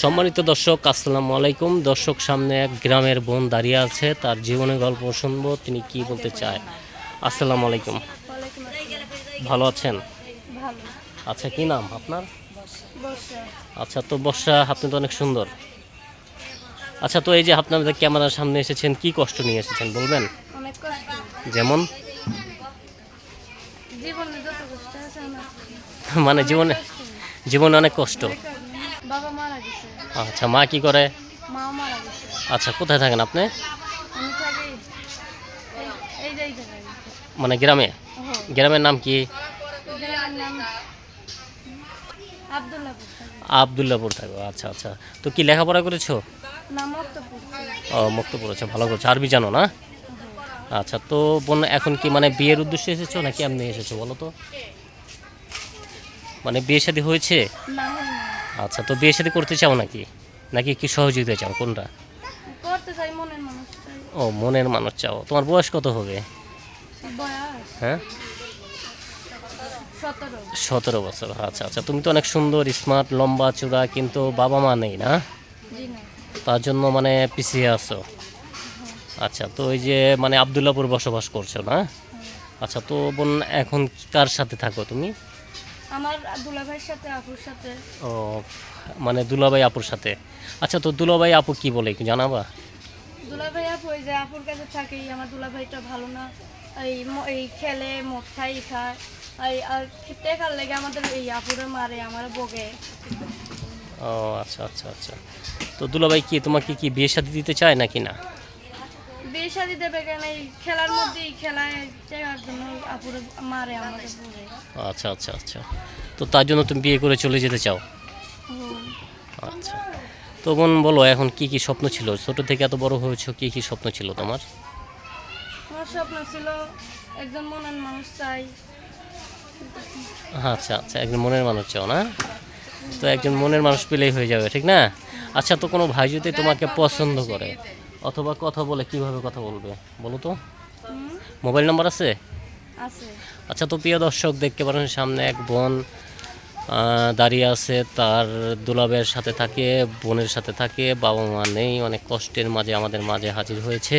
সম্মানিত দর্শক আসসালামু আলাইকুম। দর্শক সামনে এক গ্রামের বোন দাঁড়িয়ে আছে। তার জীবনের গল্প শুনব তিনি কি বলতে চায়? আসসালামু আলাইকুম। ভালো আছেন? আচ্ছা কি নাম আপনার? আচ্ছা তো বর্ষা আপনি তো অনেক সুন্দর। আচ্ছা তো এই যে আপনি আমাদের ক্যামেরার সামনে এসেছেন কি কষ্ট নিয়ে এসেছেন বলবেন? যেমন? মানে জীবনে জীবনে অনেক কষ্ট। বাবা মারা গেছে। আচ্ছা মা কি করে? মাও মারা গেছে। আচ্ছা কোথায় থাকেন আপনি? আমি থাকি এই এই জায়গায় মানে গ্রামে? গ্রামের নাম কি? আবদুল্লাপুর থাকি আবদুল্লাপুর থাকো আচ্ছা আচ্ছা। তো কি লেখাপড়া করেছ? ও মুক্ত পড়েছো ভালো করছ। আরবি জানো না? আচ্ছা তো বোন এখন কি মানে বিয়ের উদ্দেশ্যে এসেছ নাকি এমনি এসেছ বলো তো? মানে বিয়ে শাদী হয়েছে? না আচ্ছা তো বিয়ে সাথে করতে চাও নাকি? নাকি কি সহযোগিতা চাও? কোনটা? করতে চাই মনের মানুষ ও মনের মানুষ চাও। তোমার বয়স কত হবে? হ্যাঁ? সতেরো। বছর আচ্ছা আচ্ছা। তুমি তো অনেক সুন্দর স্মার্ট লম্বা চূড়া কিন্তু বাবা মা নেই না? না তার জন্য মানে পিছিয়ে আছো। আচ্ছা তো ওই যে মানে আবদুল্লাপুর বসবাস করছ না? আচ্ছা তো বোন এখন কার সাথে থাকো তুমি? আমার দুলা ভাইয়ের সাথে আপুর সাথে। ও মানে দুলাভাই আপুর সাথে। আচ্ছা তো দুলাভাই আপু কি বলে একটু জানাবা? দুলা ভাই আপু ওই যে আপুর কাছে থাকে আমার দুলা ভাইটা ভালো না। এই এই খেলে মদ খাই খায়। এই আর টেকার লেগে আমাদের এই আপুরে মারে আমার বগে ও আচ্ছা আচ্ছা আচ্ছা। তো দুলাভাই কি তোমাকে কি বিয়ে শাদি দিতে চায় নাকি না? বিয়ে শাদি দেবে কেন? এই খেলার মধ্যেই খেলায় টেকার জন্য আপুরে মারে আমাদের বগে আচ্ছা আচ্ছা আচ্ছা। তো তার জন্য তুমি বিয়ে করে চলে যেতে চাও? আচ্ছা। তো বোন বলো এখন কি কি স্বপ্ন ছিল? ছোট থেকে এত বড় হয়েছো কি কি স্বপ্ন ছিল তোমার? আমার স্বপ্ন ছিল একজন মনের মানুষ চাই। আচ্ছা আচ্ছা একজন মনের মানুষ চাও না? তো একজন মনের মানুষ পেলেই হয়ে যাবে ঠিক না? আচ্ছা তো কোনো ভাই যদি তোমাকে পছন্দ করে অথবা কথা বলে কীভাবে কথা বলবে? বলো তো। মোবাইল নাম্বার আছে? আচ্ছা তো প্রিয় দর্শক দেখতে পারেন সামনে এক বোন দাঁড়িয়ে আছে। তার দুলাবের সাথে থাকে বোনের সাথে থাকে। বাবা মা নেই অনেক কষ্টের মাঝে আমাদের মাঝে হাজির হয়েছে।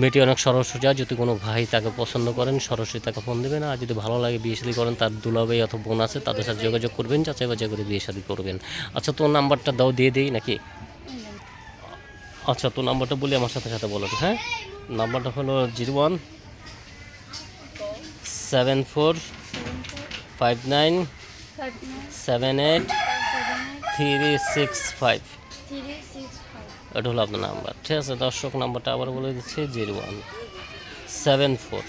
মেয়েটি অনেক সোজা যদি কোনো ভাই তাকে পছন্দ করেন সরাসরি তাকে ফোন দেবেন। আর যদি ভালো লাগে বিয়ে শাদী করেন তার দুলাভাই অথবা বোন আছে তাদের সাথে যোগাযোগ করবেন যাচাই বাছাই করে বিয়ে শাদী করবেন। আচ্ছা তোর নাম্বারটা দাও দিয়ে দিই নাকি? আচ্ছা তোর নাম্বারটা বলি আমার সাথে সাথে বলো হ্যাঁ? নাম্বারটা হলো zero one seven four five nine seven eight three six five. এটা হলো আপনার নাম্বার, ঠিক আছে? দর্শক, নাম্বারটা আবার বলে দিচ্ছি, zero one seven four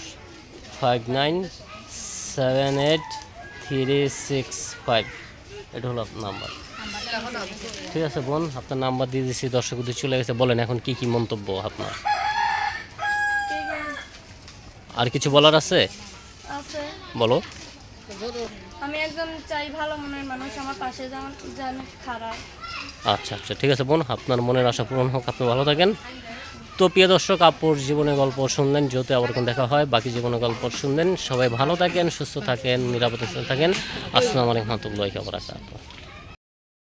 five nine seven eight three six five. এটা হলো আপনার নাম্বার। ঠিক আছে বোন আপনার নাম্বার দিয়ে দিচ্ছি দর্শক উদ্দেশ্যে চলে গেছে। বলেন এখন কি কি মন্তব্য আপনার? আর কিছু বলার আছে? আছে। বলো। আমি একজন চাই ভালো মনের মানুষ আমার পাশে যেমন যেন খারাপ। আচ্ছা আচ্ছা ঠিক আছে বোন আপনার মনের আশা পূরণ হোক আপনি ভালো থাকেন। তো প্রিয় দর্শক আপুর জীবনের গল্প শুনলেন যেহেতু আবার কোনো দেখা হয় বাকি জীবনের গল্প শুনলেন। সবাই ভালো থাকেন সুস্থ থাকেন নিরাপদে থাকেন। আসসালামু আলাইকুম রহমতুল্লাহি ওয়া বারাকাতুহু।